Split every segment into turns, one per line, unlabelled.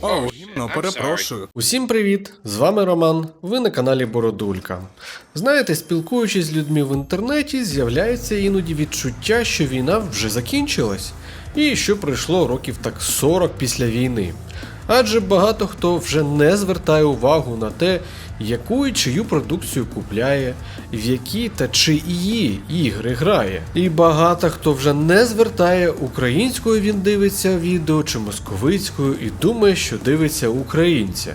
О, гімно, перепрошую.
Усім привіт! З вами Роман. Ви на каналі Бородулька. Знаєте, спілкуючись з людьми в інтернеті, з'являється іноді відчуття, що війна вже закінчилась, і що пройшло років так 40 після війни. Адже багато хто вже не звертає увагу на те, яку і чию продукцію купляє, в які та чиї ігри грає. І багато хто вже не звертає українською він дивиться відео чи московицькою і думає, що дивиться українця.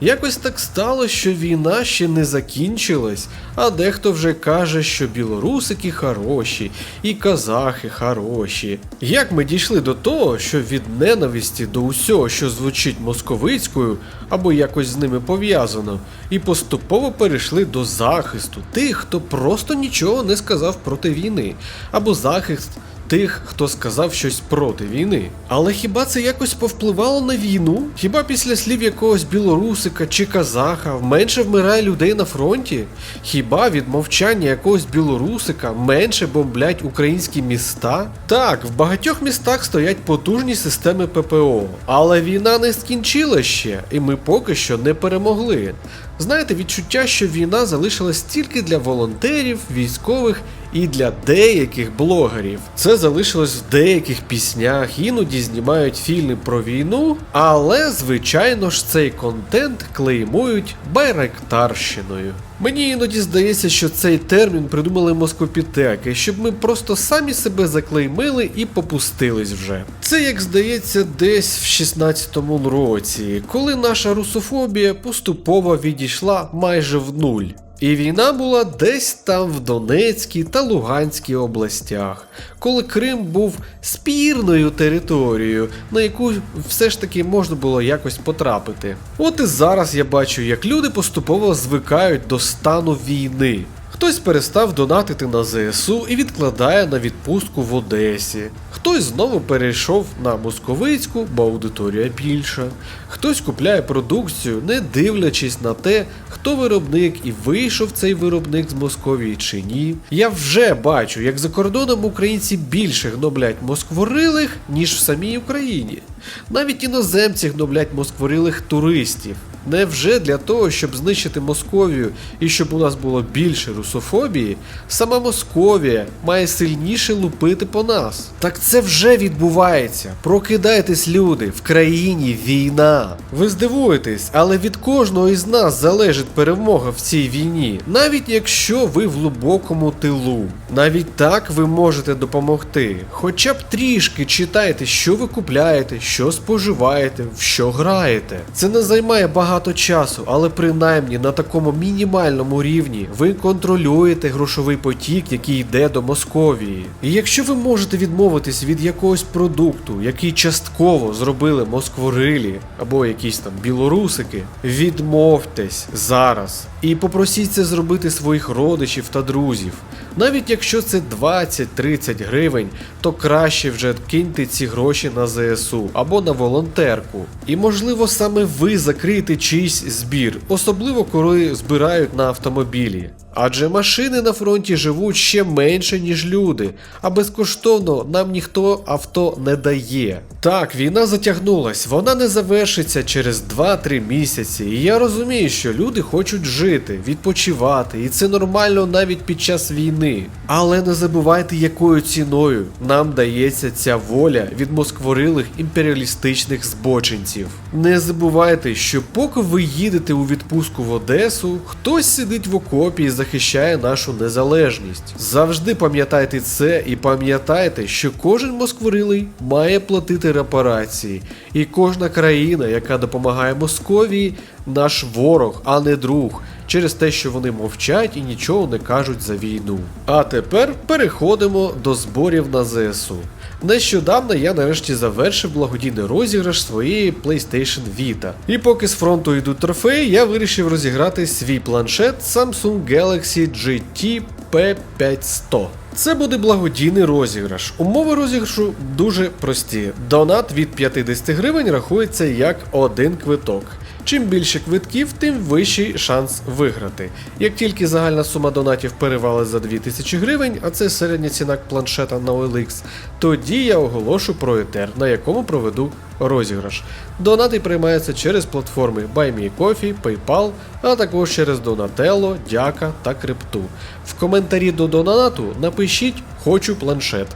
Якось так стало, що війна ще не закінчилась, а дехто вже каже, що білорусики хороші і казахи хороші. Як ми дійшли до того, що від ненависті до усього, що звучить московицькою або якось з ними пов'язано, і поступово перейшли до захисту тих, хто просто нічого не сказав проти війни, або захист тих, хто сказав щось проти війни. Але хіба це якось повпливало на війну? Хіба після слів якогось білорусика чи казаха менше вмирає людей на фронті? Хіба від мовчання якогось білорусика менше бомблять українські міста? Так, в багатьох містах стоять потужні системи ППО, але війна не скінчила ще, і ми поки що не перемогли. Знаєте, відчуття, що війна залишилась тільки для волонтерів, військових і для деяких блогерів. Це залишилось в деяких піснях, іноді знімають фільми про війну, але звичайно ж цей контент клеймують байрактарщиною. Мені іноді здається, що цей термін придумали москопітеки, щоб ми просто самі себе заклеймили і попустились вже. Це як здається, десь в 16-му році, коли наша русофобія поступово відійшла майже в нуль. І війна була десь там в Донецькій та Луганській областях, коли Крим був спірною територією, на яку все ж таки можна було якось потрапити. От і зараз я бачу, як люди поступово звикають до стану війни. Хтось перестав донатити на ЗСУ і відкладає на відпустку в Одесі. Хтось знову перейшов на московицьку, бо аудиторія більша. Хтось купляє продукцію, не дивлячись на те, хто виробник і вийшов цей виробник з Московії чи ні. Я вже бачу, як за кордоном українці більше гноблять москворилих, ніж в самій Україні. Навіть іноземці гноблять москворилих туристів. Невже для того, щоб знищити Московію і щоб у нас було більше русофобії, сама Московія має сильніше лупити по нас? Так це вже відбувається. Прокидайтесь, люди, в країні війна. Ви здивуєтесь, але від кожного із нас залежить перемога в цій війні, навіть якщо ви в глибокому тилу. Навіть так ви можете допомогти. Хоча б трішки читайте, що ви купляєте, що споживаєте, в що граєте. Це не займає багато часу, але принаймні на такому мінімальному рівні ви контролюєте грошовий потік, який йде до Московії. І якщо ви можете відмовитись від якогось продукту, який частково зробили москворилі або якісь там білорусики, відмовтесь зараз і попросіть це зробити своїх родичів та друзів. Навіть якщо це 20-30 гривень, то краще вже киньте ці гроші на ЗСУ або на волонтерку. І можливо саме ви закриєте чийсь збір, особливо коли збирають на автомобілі. Адже машини на фронті живуть ще менше, ніж люди, а безкоштовно нам ніхто авто не дає. Так, війна затягнулась, вона не завершиться через 2-3 місяці, і я розумію, що люди хочуть жити, відпочивати, і це нормально навіть під час війни. Але не забувайте, якою ціною нам дається ця воля від москворилих імперіалістичних збочинців. Не забувайте, що поки ви їдете у відпустку в Одесу, хтось сидить в окопі і захищає нашу незалежність. Завжди пам'ятайте це і пам'ятайте, що кожен москворилий має платити репарації, і кожна країна, яка допомагає Московії, наш ворог, а не друг, через те, що вони мовчать і нічого не кажуть за війну. А тепер переходимо до зборів на ЗСУ. Нещодавно я нарешті завершив благодійний розіграш своєї PlayStation Vita. І поки з фронту йдуть трофеї, я вирішив розіграти свій планшет Samsung Galaxy GT P500. Це буде благодійний розіграш. Умови розіграшу дуже прості. Донат від 50 гривень рахується як один квиток. Чим більше квитків, тим вищий шанс виграти. Як тільки загальна сума донатів перевалить за 2000 гривень, а це середня ціна планшета на OLX, тоді я оголошу про етер, на якому проведу розіграш. Донати приймаються через платформи BuyMeCoffee, PayPal, а також через Donatello, Дяка та Крипту. В коментарі до донату напишіть Хочу планшет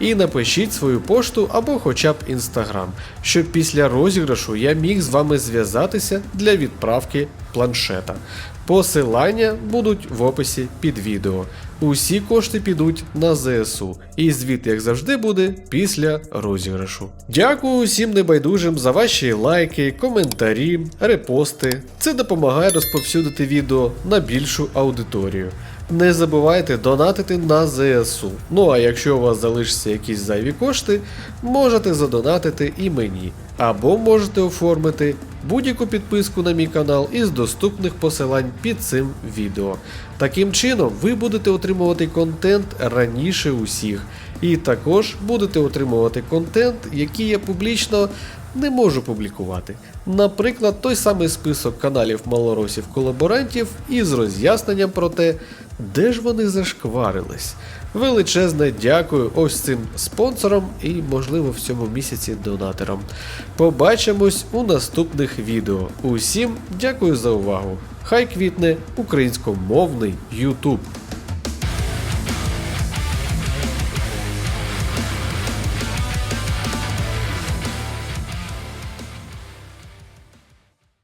і напишіть свою пошту або хоча б інстаграм, щоб після розіграшу я міг з вами зв'язатися для відправки планшета. Посилання будуть в описі під відео. Усі кошти підуть на ЗСУ, і звіт, як завжди, буде після розіграшу. Дякую усім небайдужим за ваші лайки, коментарі, репости. Це допомагає розповсюдити відео на більшу аудиторію. Не забувайте донатити на ЗСУ. Ну а якщо у вас залишаться якісь зайві кошти, можете задонатити і мені. Або можете оформити будь-яку підписку на мій канал із доступних посилань під цим відео. Таким чином, ви будете отримувати контент раніше усіх, і також будете отримувати контент, який я публічно не можу публікувати. Наприклад, той самий список каналів малоросів колаборантів із роз'ясненням про те, де ж вони зашкварились. Величезне дякую ось цим спонсорам і, можливо, в цьому місяці донаторам. Побачимось у наступних відео. Усім дякую за увагу. Хай квітне українськомовний YouTube.